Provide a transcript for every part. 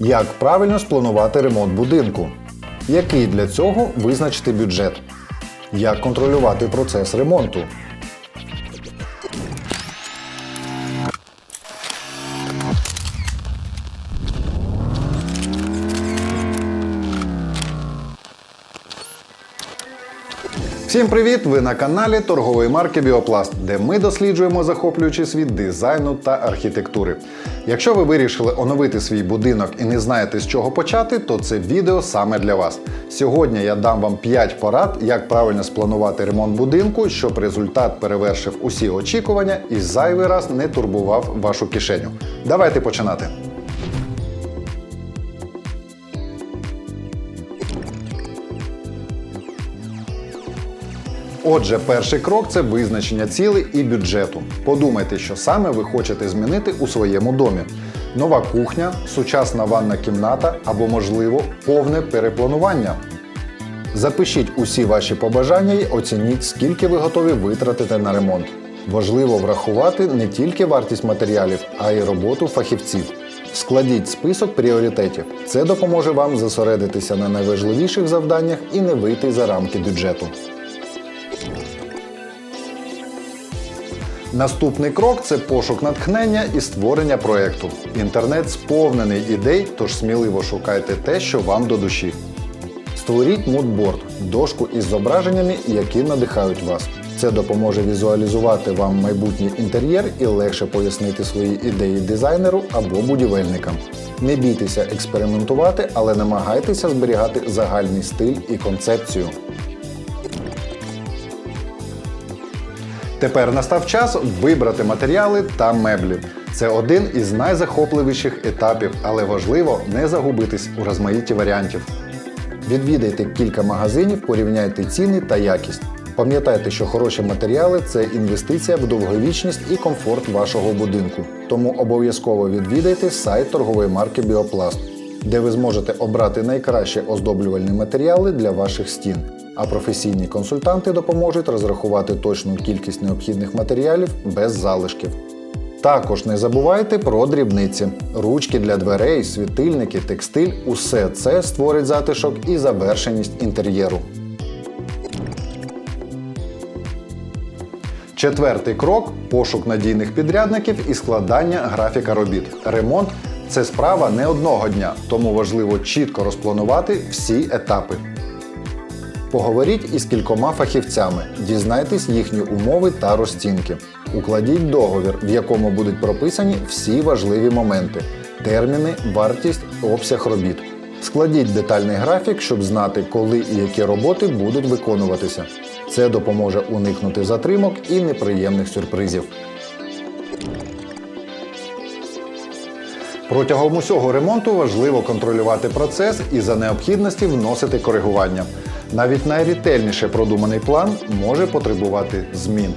Як правильно спланувати ремонт будинку? Який для цього визначити бюджет? Як контролювати процес ремонту? Всім привіт! Ви на каналі торгової марки Біопласт, де ми досліджуємо захоплюючий світ дизайну та архітектури. Якщо ви вирішили оновити свій будинок і не знаєте з чого почати, то це відео саме для вас. Сьогодні я дам вам 5 порад, як правильно спланувати ремонт будинку, щоб результат перевершив усі очікування і зайвий раз не турбував вашу кишеню. Давайте починати. Отже, перший крок це визначення цілей і бюджету. Подумайте, що саме ви хочете змінити у своєму домі. Нова кухня, сучасна ванна кімната або, можливо, повне перепланування. Запишіть усі ваші побажання і оцініть, скільки ви готові витратити на ремонт. Важливо врахувати не тільки вартість матеріалів, а й роботу фахівців. Складіть список пріоритетів. Це допоможе вам зосередитися на найважливіших завданнях і не вийти за рамки бюджету. Наступний крок це пошук натхнення і створення проєкту. Інтернет сповнений ідей, тож сміливо шукайте те, що вам до душі. Створіть мудборд дошку із зображеннями, які надихають вас. Це допоможе візуалізувати вам майбутній інтер'єр і легше пояснити свої ідеї дизайнеру або будівельникам. Не бійтеся експериментувати, але намагайтеся зберігати загальний стиль і концепцію. Тепер настав час вибрати матеріали та меблі. Це один із найзахопливіших етапів, але важливо не загубитись у розмаїтті варіантів. Відвідайте кілька магазинів, порівняйте ціни та якість. Пам'ятайте, що хороші матеріали це інвестиція в довговічність і комфорт вашого будинку. Тому обов'язково відвідайте сайт торгової марки Біопласт, де ви зможете обрати найкращі оздоблювальні матеріали для ваших стін. А професійні консультанти допоможуть розрахувати точну кількість необхідних матеріалів без залишків. Також не забувайте про дрібниці. Ручки для дверей, світильники, текстиль усе це створить затишок і завершеність інтер'єру. Четвертий крок пошук надійних підрядників і складання графіка робіт. Ремонт це справа не одного дня, тому важливо чітко розпланувати всі етапи. Поговоріть із кількома фахівцями, дізнайтесь їхні умови та розцінки. Укладіть договір, в якому будуть прописані всі важливі моменти: терміни, вартість, обсяг робіт. Складіть детальний графік, щоб знати, коли і які роботи будуть виконуватися. Це допоможе уникнути затримок і неприємних сюрпризів. Протягом усього ремонту важливо контролювати процес і за необхідності вносити коригування. Навіть найретельніше продуманий план може потребувати змін.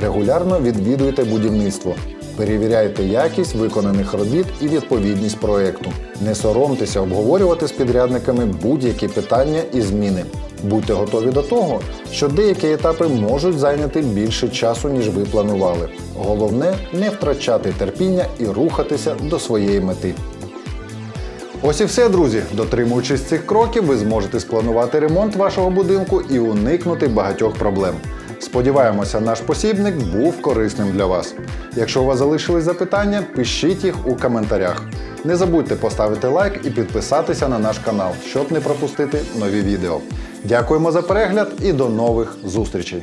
Регулярно відвідуйте будівництво. Перевіряйте якість виконаних робіт і відповідність проекту. Не соромтеся обговорювати з підрядниками будь-які питання і зміни. Будьте готові до того, що деякі етапи можуть зайняти більше часу, ніж ви планували. Головне не втрачати терпіння і рухатися до своєї мети. Ось і все, друзі. Дотримуючись цих кроків, ви зможете спланувати ремонт вашого будинку і уникнути багатьох проблем. Сподіваємося, наш посібник був корисним для вас. Якщо у вас залишились запитання, пишіть їх у коментарях. Не забудьте поставити лайк і підписатися на наш канал, щоб не пропустити нові відео. Дякуємо за перегляд і до нових зустрічей!